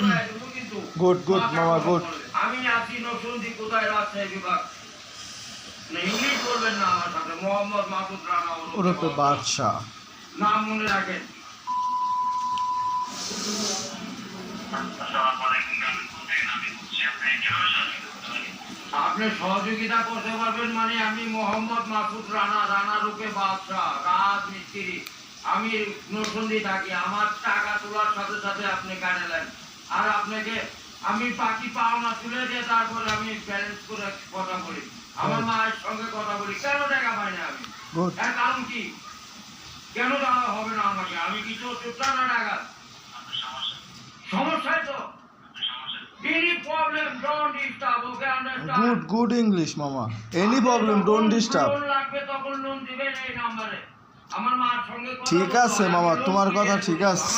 মানে good, মাথা মামা. করলে। আমি আছি নসুন্দি কোথায় রাজশাহী বিভাগ? ইংলিশ বলবেন না আমার সাথে মোহাম্মদ মাসুদ রানা ওরফে ওরফে বাদশাহ। নাম মনে রাখেন। আপনি সহযোগিতা করতে পারবেন মানে আমি মোহাম্মদ মাসুদ রানা রানা রূপে বাদশাহ রাজমিস্ত্রি। আমি নসন্দি থাকি আমার টাকা তোলার সাথে সাথে আপনি কাটালেন আর আপনাকে আমি বাকি পাওনা তুলে দিয়ে তারপরে আমি ব্যালেন্স করে কথা বলি। আমার মায়ের সঙ্গে কথা বলি। কেন টাকা পাই না আমি? গুড কারণ কি? কেন দেওয়া হবে না আমাকে? আমি কি তো না টাকা সমস্যায় তো। Any problem, don't disturb, okay, understand? Good good English মামা এনি প্রবলেম ডোন্ট ডিস্টার্ব লাগবে তখন লোন দিবেন এই নাম্বারে ঠিক আছে হয়, মামা, তোমার কথা ঠিক আছে।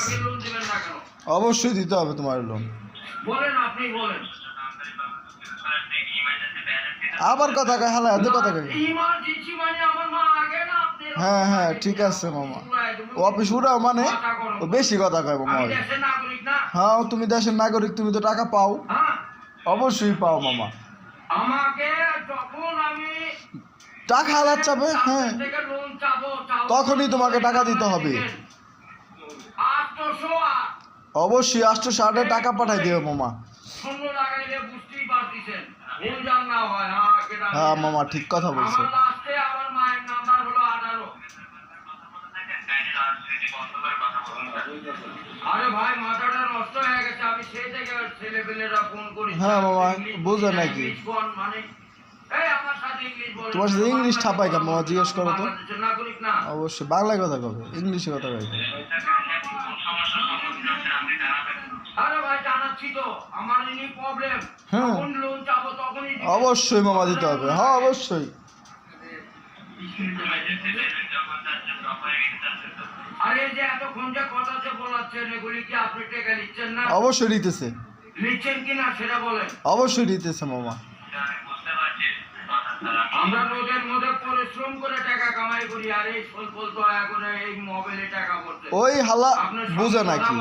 অবশ্যই দিতে হবে তোমার লোন। আবার কথা কয় হালা এত কথা কয়। মানে হ্যাঁ হ্যাঁ ঠিক আছে মামা। অফিস উড়াও মানে? ও বেশি কথা কয় মামা হ্যাঁ তুমি দেশের নাগরিক তুমি তো টাকা পাও। হ্যাঁ। অবশ্যই পাও মামা। আমাকে টাকা হ্যাঁ লোন চাবো চাবো তখনই তোমাকে টাকা দিতে হবে। অবশ্যই আটশো ষাটে টাকা পাঠাই দেবে মামা হয় হ্যাঁ হ্যাঁ মামা, ঠিক কথা বলছো হয়ে হ্যাঁ ইংলিশ বুঝো নাকি? তোমার সাথে ইংলিশ ঠাপাই কেন বাবা? জিজ্ঞেস করো তো। অবশ্যই বাংলায় কথা কবে ইংলিশে কথা কবে হ্যাঁ। অবশ্যই মামা দিতে হবে। হ্যাঁ অবশ্যই। অবশ্যই দিতেছে। নিচ্ছেন কি না সেটা বলেন। অবশ্যই দিতেছে মামা। আমরা রোদের মধ্যে পরিশ্রম করে টাকা কামাই করি আর এই স্বল্প দয়া করে এই মোবাইলে টাকা করতে ওই হালা বুঝে নাকি?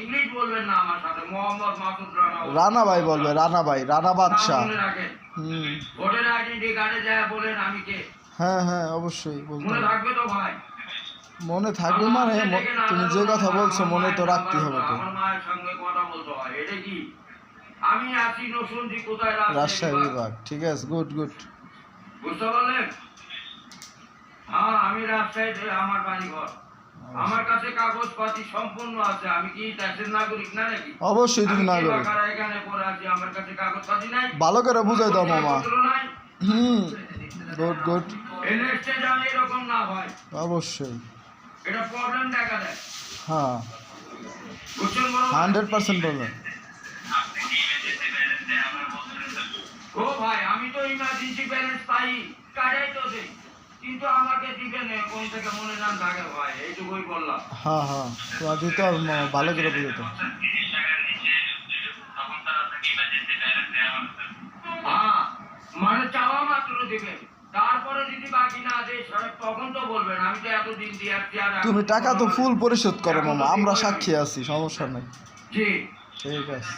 ইংলিশ বলবেন না আমার সাথে মোহাম্মদ মাসুদ রানা রানা ভাই বলবে রানা ভাই রানা বাদশাহ। রাখেন। হুম। ভোটার আইডেন্টি কার্ডে যায় বলেন আমি কে? হ্যাঁ হ্যাঁ অবশ্যই বলতে মনে থাকবে তো ভাই? মনে থাকবে মানে তুমি যে কথা বলছো মনে তো রাখতেই হবে তো। আমার মায়ের সঙ্গে কথা বলতে হয়। এটা কি? আমি আছি নসুন্দি কোথায়? রাজশাহী। বিভাগ। ঠিক আছে গুড গুড। বুঝতে পারলেন? হ্যাঁ আমি রাজশাহীতে আমার বাড়ি ঘর আমার কাছে কাগজপাতি সম্পূর্ণ আছে। আমি কি দেশের নাগরিক না নাকি? অবশ্যই তুমি নাগরিক। এখানে পড়ে আছি আমার কাছে কাগজপাতি নাই। ভালো করে বুঝাই দাও মামা। হুম। গুড গুড এনএসটে এরকম না হয়। অবশ্যই। এটা প্রবলেম দেখা দেয়। হ্যাঁ। ভাই? হান্ড্রেড পার্সেন্ট বলবেন ও ভাই আমি তো ইমার্জেন্সি ব্যালেন্স পাই কাটাই তো দেই। কিন্তু আমাকে দিবেন কোন থেকে মনে নাম থাকে ভাই এইটুকুই বললাম। হ্যাঁ হ্যাঁ হবে মামা ভালো করে বুঝাতে হবে। হ্যাঁ মানে চাওয়া মাত্র দিবেন। তারপরে যদি বাকি না দেয় তখন তো বলবেন আমি তো এতদিন দিয়ে তুমি টাকা তো ফুল পরিশোধ করো মামা। আমরা সাক্ষী আছি সমস্যা নেই। জি। ঠিক আছে।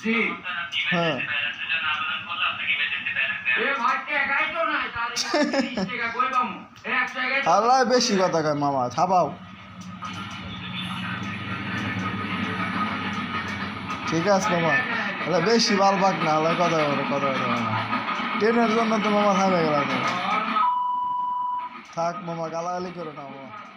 তো- আল্লাহ বেশি কথা কয় মামা থাপাও। ঠিক আছে মামা আল্লাহ বেশি বাল বাক না আল্লাহ কথা বলো কথা বলে মামা। ট্রেনের জন্য তো মামা থামে গেলাম। থাক মামা গালাগালি করো না মামা।